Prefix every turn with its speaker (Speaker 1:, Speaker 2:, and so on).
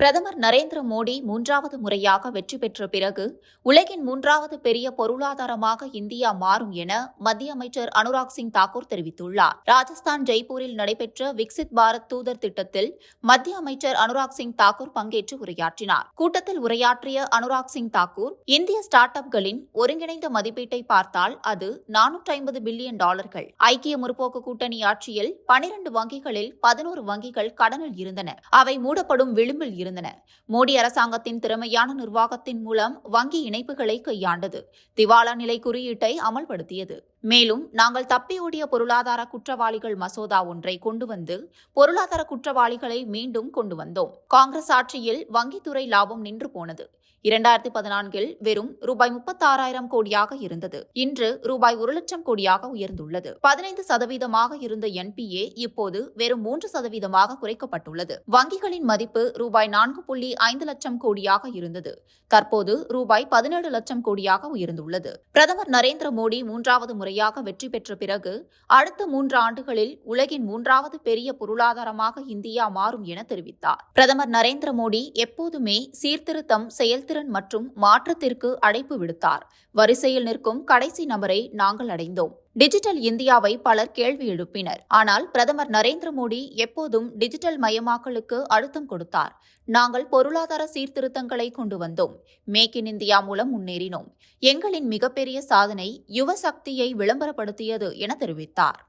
Speaker 1: பிரதமர் நரேந்திர மோடி மூன்றாவது முறையாக வெற்றி பெற்ற பிறகு உலகின் மூன்றாவது பெரிய பொருளாதாரமாக இந்தியா மாறும் என மத்திய அமைச்சர் அனுராக் சிங் தாக்கூர் தெரிவித்துள்ளார். ராஜஸ்தான் ஜெய்ப்பூரில் நடைபெற்ற விக்சித் பாரத் தூதர் திட்டத்தில் மத்திய அமைச்சர் அனுராக் சிங் தாக்கூர் பங்கேற்று உரையாற்றினார். கூட்டத்தில் உரையாற்றிய அனுராக் சிங் தாக்கூர் இந்திய ஸ்டார்ட் அப்களின் ஒருங்கிணைந்த மதிப்பீட்டை பார்த்தால் அது நானூற்றி ஐம்பது பில்லியன் டாலர்கள். ஐக்கிய முற்போக்கு கூட்டணி ஆட்சியில் பனிரண்டு வங்கிகளில் பதினோரு வங்கிகள் கடனில் இருந்தன. அவை மூடப்படும் விளிம்பில் இருந்தன. மோடி அரசாங்கத்தின் திறமையான நிர்வாகத்தின் மூலம் வங்கி இணைப்புகளை கையாண்டது. திவாலா நிலை குறியீட்டை அமல்படுத்தியது. மேலும் நாங்கள் தப்பியோடிய பொருளாதார குற்றவாளிகள் மசோதா ஒன்றை கொண்டு வந்து பொருளாதார குற்றவாளிகளை மீண்டும் கொண்டு வந்தோம். காங்கிரஸ் ஆட்சியில் வங்கித்துறை லாபம் நின்று போனது. இரண்டாயிரத்தி பதினான்கில் வெறும் ரூபாய் முப்பத்தாறாயிரம் கோடியாக இருந்தது. இன்று ரூபாய் ஒரு லட்சம் கோடியாக உயர்ந்துள்ளது. பதினைந்து சதவீதமாக இருந்த என்பிஏ இப்போது வெறும் மூன்று சதவீதமாக குறைக்கப்பட்டுள்ளது. வங்கிகளின் மதிப்பு ரூபாய் நான்கு புள்ளி ஐந்து லட்சம் கோடியாக இருந்தது. தற்போது ரூபாய் பதினேழு லட்சம் கோடியாக உயர்ந்துள்ளது. பிரதமர் நரேந்திர மோடி மூன்றாவது முறை முறையாக வெற்றி பெற்ற பிறகு அடுத்த மூன்று ஆண்டுகளில் உலகின் மூன்றாவது பெரிய பொருளாதாரமாக இந்தியா மாறும் என தெரிவித்தார். பிரதமர் நரேந்திர மோடி எப்போதுமே சீர்திருத்தம் செயல்திறன் மற்றும் மாற்றத்திற்கு அழைப்பு விடுத்தார். வரிசையில் நிற்கும் கடைசி நபரை நாங்கள் அடைந்தோம். டிஜிட்டல் இந்தியாவை பலர் கேள்வி எழுப்பினர். ஆனால் பிரதமர் நரேந்திர மோடி எப்போதும் டிஜிட்டல் மயமாக்கலுக்கு அழுத்தம் கொடுத்தார். நாங்கள் பொருளாதார சீர்திருத்தங்களை கொண்டு வந்தோம். மேக் இன் இந்தியா மூலம் முன்னேறினோம். எங்களின் மிகப்பெரிய சாதனை யுவ சக்தியை விளம்பரப்படுத்தியது என தெரிவித்தார்.